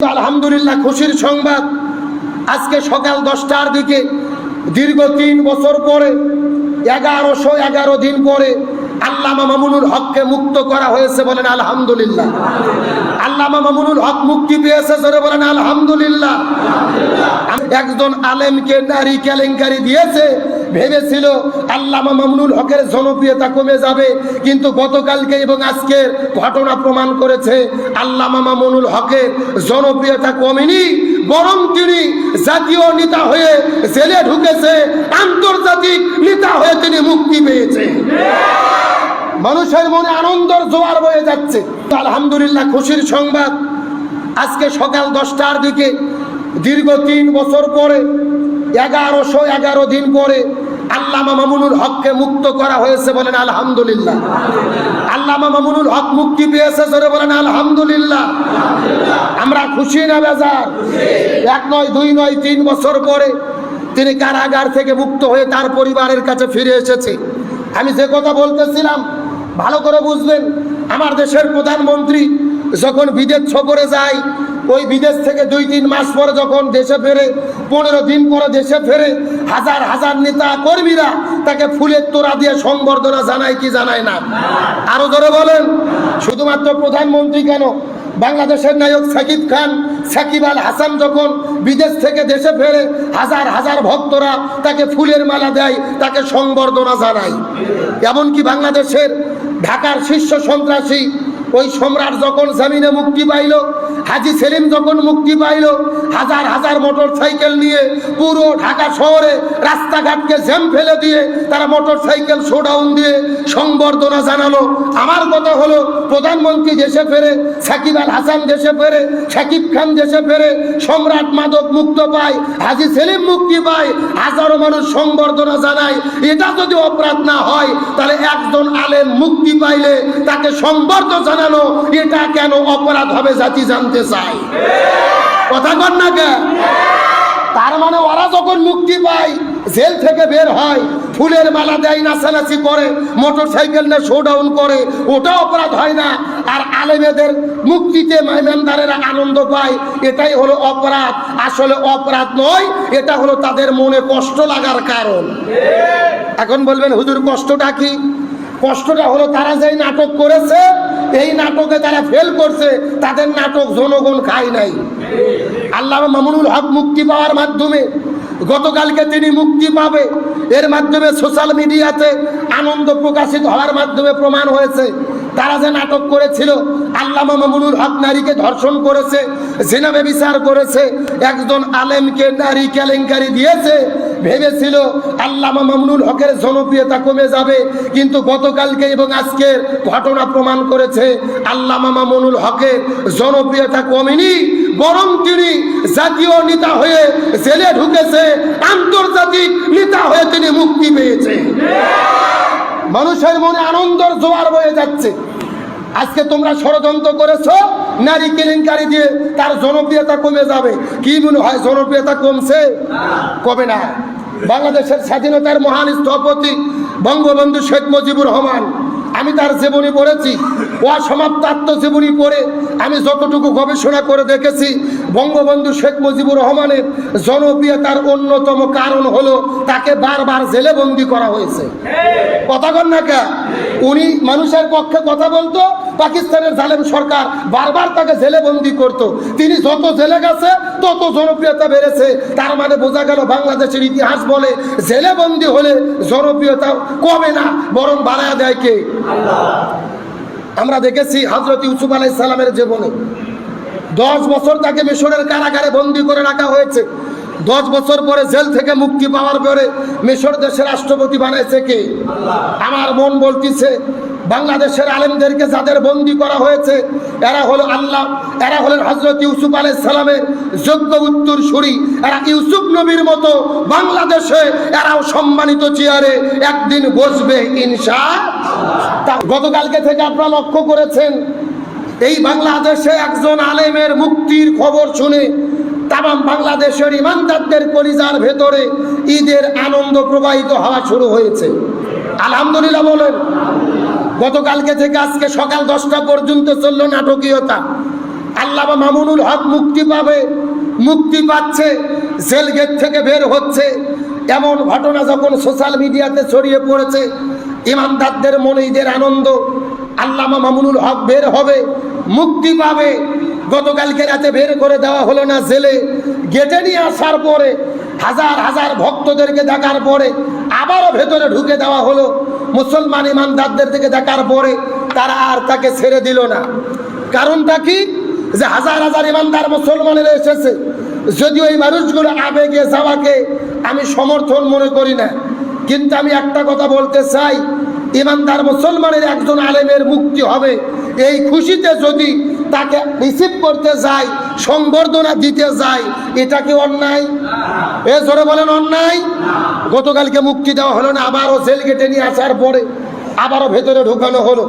আলহামদুলিল্লাহ খুশির সংবাদ। আজকে সকাল দশটার দিকে, দীর্ঘ তিন বছর পরে, এগারোশো এগারো দিন পরে আল্লামা মামুনুল হককে মুক্ত করা হয়েছে বলেন আলহামদুলিল্লাহ। আল্লামা মামুনুল হক মুক্তি পেয়েছে জোরে বলেন আলহামদুলিল্লাহ। একজন আলেমকে নারী কেলেঙ্কারি দিয়েছে ভেবেছিল আল্লামা মামুনুল হকের জনপ্রিয়তা কমে যাবে, কিন্তু গতকালকে এবং আজকের ঘটনা প্রমাণ করেছে আল্লামা মামুনুল হকের জনপ্রিয়তা কমেনি, বরং তিনি জাতীয় নেতা হয়ে জেলে ঢুকেছে, আন্তর্জাতিক নেতা হয়ে তিনি মুক্তি পেয়েছে। মানুষের মনে আনন্দর জোয়ার বয়ে যাচ্ছে। আলহামদুলিল্লাহ খুশির সংবাদ, আজকে সকাল দশটার দিকে, দীর্ঘ তিন বছর পরে এগারোশো এগারো দিন পরে আল্লামা মামুনুল হককে মুক্ত করা হয়েছে বলেন আলহামদুলিল্লাহ। আল্লামা মামুনুল হক মুক্তি পেয়েছে জোরে বলেন আলহামদুলিল্লাহ। আমরা খুশি না বেজার? এক নয়, দুই নয়, তিন বছর পরে তিনি কারাগার থেকে মুক্ত হয়ে তার পরিবারের কাছে ফিরে এসেছে। আমি যে কথা বলতেছিলাম, ভালো করে বুঝবেন, আমার দেশের প্রধানমন্ত্রী যখন বিদেশ সফরে যায়, ওই বিদেশ থেকে দুই তিন মাস পরে যখন দেশে ফেরে, পনেরো দিন পরে দেশে ফেরে, হাজার হাজার নেতা কর্মীরা তাকে ফুলের তোড়া দিয়ে সংবর্ধনা জানায় কি জানায় না? আরও ধরে বলেন। শুধুমাত্র প্রধানমন্ত্রী কেন? বাংলাদেশের নায়ক সাকিব খান, সাকিব আল হাসান যখন বিদেশ থেকে দেশে ফেরে, হাজার হাজার ভক্তরা তাকে ফুলের মালা দেয়, তাকে সংবর্ধনা জানায়। এমনকি বাংলাদেশের ঢাকার শীর্ষ সন্ত্রাসী ওই সম্রাট যখন জামিনে মুক্তি পাইল হাজি সেলিম যখন মুক্তি পাইল, হাজার হাজার মোটর সাইকেল নিয়ে পুরো ঢাকা শহরে রাস্তাঘাটকে জ্যাম ফেলে দিয়ে তারা মোটর সাইকেল শোডাউন দিয়ে সংবর্ধনা জানালো। আমার কথা হলো, প্রধানমন্ত্রী দেশে ফেরে, সাকিব আল হাসান দেশে ফেরে, সাকিব খান দেশে ফেরে, সম্রাট মাদক মুক্ত পায়, হাজি সেলিম মুক্তি পায়, হাজারো মানুষ সংবর্ধনা জানায়। এটা যদি অপরাধ না হয়, তাহলে একজন আলেম মুক্তি পাইলে তাকে সংবর্ধ জানানো, এটা কেন অপরাধ হবে জাতি জানতে চায় কথা কর না কে? তার মানে ওরা যখন মুক্তি পায়, জেল থেকে বের হয়, ফুলের মালা দেয় নাচানাচি করে মোটর সাইকেল নিয়ে শোডাউন করে, ওটা অপরাধ হয় না। আর আলেমেদের মুক্তিতে মেহমানদারেরা আনন্দ পায়, এটাই হলো অপরাধ। আসলে অপরাধ নয়, এটা হলো তাদের মনে কষ্ট লাগার কারণ। এখন বলবেন, হুজুর, কষ্টটা কি? কষ্টটা হলো তারা যেই নাটক করেছে এই নাটকে যারা ফেল করছে, তাদের নাটক জনগণ খায় নাই। আল্লাহ মামুনুল হক মুক্তি পাওয়ার মাধ্যমে গতকালকে তিনি মুক্তি পাবে। এর মাধ্যমে সোশ্যাল মিডিয়াতে আনন্দ প্রকাশিত হওয়ার মাধ্যমে প্রমাণ হয়েছে। তারা যে নাটক করেছিল, আল্লামা মামুনুল হক নারীকে ধর্ষণ করেছে জেনাবে বিচার করেছে, একজন আলেমকে নারী কেলেঙ্কারি দিয়েছে ভেবেছিল আল্লামা মামুনুল হকের জনপ্রিয়তা কমে যাবে, কিন্তু গতকালকে এবং আজকের ঘটনা প্রমাণ করেছে আল্লামা মামুনুল হকের জনপ্রিয়তা কমেনি, বরং তিনি জাতীয় নেতা হয়ে জেলে ঢুকেছে, আন্তর্জাতিক নেতা হয়ে তিনি মুক্তি পেয়েছে। মানুষের মনে আনন্দর জোয়ার বয়ে যাচ্ছে। আজকে তোমরা ষড়যন্ত্র করেছ? নারী কেলেঙ্কারি দিয়ে তার জনপ্রিয়তা কমে যাবে। কি মনে হয় জনপ্রিয়তা কমছে? কবে না। বাংলাদেশের স্বাধীনতার মহান স্থপতি বঙ্গবন্ধু শেখ মুজিবুর রহমান আমি তার জীবনী পড়েছি। অসমাপ্ত আত্মজীবনী পড়ে আমি যতটুকু গবেষণা করে দেখেছি, বঙ্গবন্ধু শেখ মুজিবুর রহমানের জনপ্রিয়তার অন্যতম কারণ হলো তাকে বারবার জেলে বন্দি করা হয়েছে। কথা কন না কে? উনি মানুষের পক্ষে কথা বলতো, পাকিস্তানের জালেম সরকার বারবার তাকে জেলে বন্দি করত। তিনি যত জেলে গেছে, তত জনপ্রিয়তা বেড়েছে। তার মানে বোঝা গেল বাংলাদেশের ইতিহাস বলে জেলে বন্দি হলে জনপ্রিয়তা কমে না, বরং বাড়ায় দেয় কে? আমরা দেখেছি হজরত ইউসুফ আলাই সালামের জীবনে। দশ বছর তাকে মিশরের কারাগারে বন্দি করে রাখা হয়েছে। দশ বছর পরে জেল থেকে মুক্তি পাওয়ার পরে মিশর দেশের রাষ্ট্রপতি বানাইছে কে? আমার মন বলতিছে বাংলাদেশের আলেমদেরকে যাদের বন্দি করা হয়েছে, এরা হলো আল্লাহ, এরা হলেন হজরত ইউসুফ আলাই সালামের যোগ্য উত্তর সুরি, এরা ইউসুফ নবীর মতো বাংলাদেশে, এরাও সম্মানিত চেয়ারে একদিন বসবে ইনশা গতকালকে থেকে আপনারা লক্ষ্য করেছেন, এই বাংলাদেশে একজন আলেমের মুক্তির খবর শুনে তাম বাংলাদেশের ইমানদারদের কলিজার ভেতরে ঈদের আনন্দ প্রবাহিত হওয়া শুরু হয়েছে। আলহামদুলিল্লাহ বলেন গতকালকে থেকে আজকে সকাল দশটা পর্যন্ত চলল নাটকীয়তা। আল্লামা মামুনুল হক মুক্তি পাবে, মুক্তি পাচ্ছে জেল গেট থেকে বের হচ্ছে। এমন ঘটনা যখন সোশ্যাল মিডিয়াতে ছড়িয়ে পড়েছে, ইমানদারদের মনে ঈদের আনন্দ। আল্লামা মামুনুল হক বের হবে, মুক্তি পাবে। গতকালকে রাতে বের করে দেওয়া হলো না জেলে। গেটে নিয়ে আসার পরে হাজার হাজার ভক্তদেরকে দেখার পরে আবারও ভেতরে ঢুকে দেওয়া হলো। মুসলমান ইমানদারদের থেকে দেখার পরে তারা আর তাকে ছেড়ে দিল না। কারণটা কি? যে হাজার হাজার ইমানদার মুসলমানেরা এসেছে। যদিও এই মানুষগুলো আবেগে যাওয়াকে আমি সমর্থন মনে করি না। কিন্তু আমি একটা কথা বলতে চাই, ইমানদার মুসলমানের একজন আলেমের মুক্তি হবে। এই খুশিতে যদি তাকে রিসিভ করতে যাই সংবর্ধনা দিতে যাই এটা কি অন্যায়? এ জোরে বলেন অন্যায়। গতকালকে মুক্তি দেওয়া হলো না, আবারও জেল গেটে নিয়ে আসার পরে আবারও ভেতরে ঢুকানো হলো।